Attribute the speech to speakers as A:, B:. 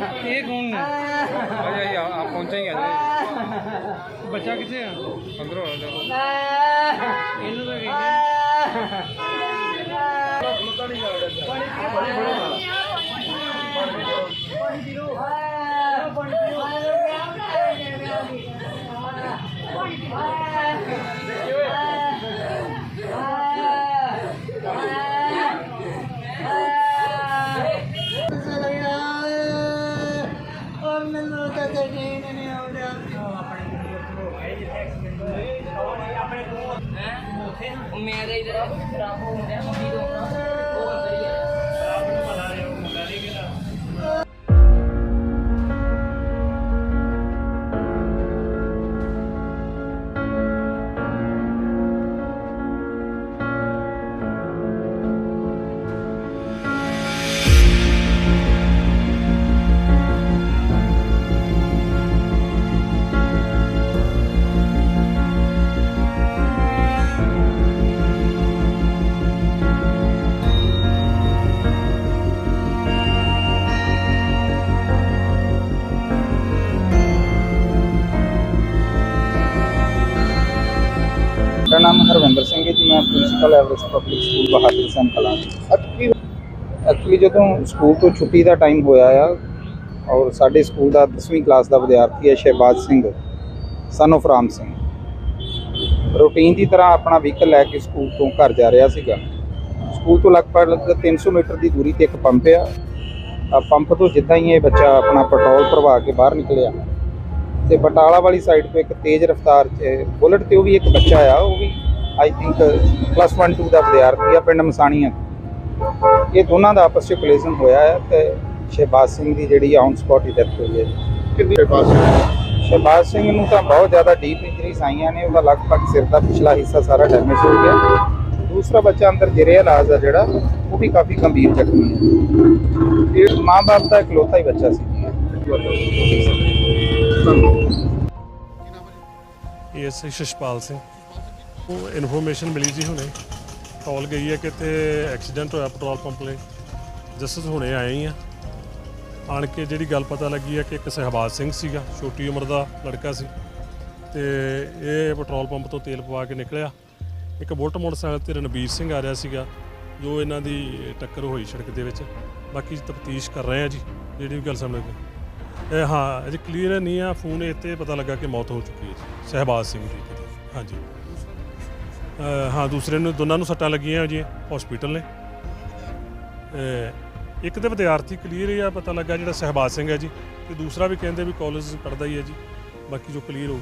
A: ਇਹ ਕੌਣ ਨੇ?
B: ਆਇਆ ਹੀ ਆ ਪਹੁੰਚੇ
A: ਬੱਚਾ ਕਿੱਥੇ ਆ?
B: ਜੀ ਅੰਦਰੋਂ ਆ ਜਾਓ
A: ਇਹਨੂੰ ਤਾਂ
C: ਮੇਰੇ ਇਧਰ ਖਰਾਬ ਹੋ ਗਿਆ ਮੰਮੀ ਤੋਂ
D: ਮੇਰਾ ਨਾਮ ਹਰਵਿੰਦਰ ਸਿੰਘ ਹੈ ਜੀ, ਮੈਂ principal Everest public school Bahadar Singh Kalan actually ਜਦੋਂ ਸਕੂਲ ਤੋਂ ਛੁੱਟੀ ਦਾ ਟਾਈਮ ਹੋਇਆ ਆ ਔਰ ਸਾਡੇ ਸਕੂਲ ਦਾ 10ਵੀਂ ਕਲਾਸ ਦਾ ਵਿਦਿਆਰਥੀ ਹੈ Shahbaz Singh son of Ram Singh. Routine ਦੀ ਤਰ੍ਹਾਂ ਆਪਣਾ ਵਹੀਕਲ ਲੈ ਕੇ ਸਕੂਲ ਤੋਂ ਘਰ ਜਾ ਰਿਹਾ ਸੀਗਾ। ਸਕੂਲ ਤੋਂ ਲਗਭਗ 300 ਮੀਟਰ ਦੀ ਦੂਰੀ ਤੇ ਇੱਕ ਪੰਪ ਆ। ਪੰਪ ਤੋਂ ਜਿੱਦਾਂ ਹੀ ਇਹ ਬੱਚਾ ਆਪਣਾ ਪੈਟਰੋਲ ਭਰਵਾ ਕੇ ਬਾਹਰ ਨਿਕਲਿਆ ਤੇ ਬਟਾਲਾ ਵਾਲੀ ਸਾਈਡ ਤੋਂ ਇੱਕ ਤੇਜ਼ ਰਫ਼ਤਾਰ 'ਚ ਬੁਲਟ ਤੇ ਉਹ ਵੀ ਇੱਕ ਬੱਚਾ ਆ ਉਹ ਵੀ ਆਈ ਥਿੰਕ ਪਲੱਸ 1 2 ਦਾ ਵਿਦਿਆਰਥੀ ਆ ਪਿੰਡ ਮਸਾਣੀਆਂ ਇਹ ਦੋਨਾਂ ਦਾ ਆਪਸ 'ਚ ਕੋਲੀਜ਼ਨ ਹੋਇਆ ਹੈ ਤੇ ਸ਼ਹਿਬਾਜ਼ ਸਿੰਘ ਦੀ ਜਿਹੜੀ ਔਨ ਸਪੌਟ ਹੀ ਡੈਥ ਹੋਈ ਹੈ
E: ਕਿੰਨੀ
D: ਸ਼ਹਿਬਾਜ਼ ਸਿੰਘ? ਨੂੰ ਤਾਂ ਬਹੁਤ ਜ਼ਿਆਦਾ ਡੀਪ ਇੰਜਰੀਜ਼ ਆਈਆਂ ਨੇ ਉਹਦਾ ਲਗਭਗ ਸਿਰ ਦਾ ਪਿਛਲਾ ਹਿੱਸਾ ਸਾਰਾ ਡੈਮੇਜ ਹੋ ਗਿਆ। ਦੂਸਰਾ ਬੱਚਾ ਅੰਦਰ ਜਿਹੜੇ ਇਲਾਜ ਆ ਜਿਹੜਾ ਉਹ ਵੀ ਕਾਫੀ ਗੰਭੀਰ ਜ਼ਖਮੀ ਹੈ। ਇਹ ਮਾਂ-ਬਾਪ ਦਾ ਇਕਲੌਤਾ ਹੀ ਬੱਚਾ ਸੀ
F: ਏਐਸ ਸ਼ਸ਼ਪਾਲ ਸਿੰਘ। ਉਹ ਇਨਫੋਰਮੇਸ਼ਨ ਮਿਲੀ ਸੀ ਹੁਣੇ। ਕਾਲ ਗਈ ਹੈ ਕਿ ਇੱਥੇ ਐਕਸੀਡੈਂਟ ਹੋਇਆ ਪੈਟਰੋਲ ਪੰਪ ਲਈ। ਜਸਟ ਹੁਣੇ ਆਏ ਹੀ ਆ। ਆਣ ਕੇ ਜਿਹੜੀ ਗੱਲ ਪਤਾ ਲੱਗੀ ਹੈ ਕਿ ਇੱਕ ਸਹਿਬਾਜ਼ ਸਿੰਘ ਸੀਗਾ, ਛੋਟੀ ਉਮਰ ਦਾ ਲੜਕਾ ਸੀ। ਤੇ ਇਹ ਪੈਟਰੋਲ ਪੰਪ ਤੋਂ ਤੇਲ ਪਵਾ ਕੇ ਨਿਕਲਿਆ। ਇੱਕ ਬੁਲਟ ਮੋਟਰਸਾਈਕਲ ਤੇ ਰਣਬੀਰ ਸਿੰਘ ਆ ਰਿਹਾ ਸੀਗਾ, ਜੋ ਇਹਨਾਂ ਦੀ ਟੱਕਰ ਹੋਈ ਸੜਕ ਦੇ ਵਿੱਚ। ਬਾਕੀ ਤਫਤੀਸ਼ ਕਰ ਰਹੇ ਆ ਜੀ, ਜਿਹੜੀ ਵੀ ਗੱਲ ਸਾਹਮਣੇ ਇਹ ਹਾਂ, ਅਜੇ ਕਲੀਅਰ ਨਹੀਂ ਆ, ਫੋਨ ਇੱਥੇ ਪਤਾ ਲੱਗਾ ਕਿ ਮੌਤ ਹੋ ਚੁੱਕੀ ਹੈ ਜੀ। ਸਹਿਬਾਜ਼ ਸਿੰਘ ਦੀ। ਹਾਂਜੀ। ਅਹ ਹਾਂ, ਦੂਸਰੇ ਨੂੰ, ਦੋਨਾਂ ਨੂੰ ਸੱਟਾਂ ਲੱਗੀਆਂ ਜੀ ਹਸਪੀਟਲ ਨੇ। ਅਹ ਇੱਕ ਤੇ ਵਿਦਿਆਰਥੀ ਕਲੀਅਰ ਹੀ ਆ, ਪਤਾ ਲੱਗਾ ਜਿਹੜਾ ਸਹਿਬਾਜ਼ ਸਿੰਘ ਹੈ ਜੀ, ਤੇ ਦੂਸਰਾ ਵੀ ਕਹਿੰਦੇ ਵੀ ਕਾਲਜ ਪੜ੍ਹਦਾ ਹੀ ਹੈ ਜੀ, ਬਾਕੀ ਜੋ ਕਲੀਅਰ ਹੋਊ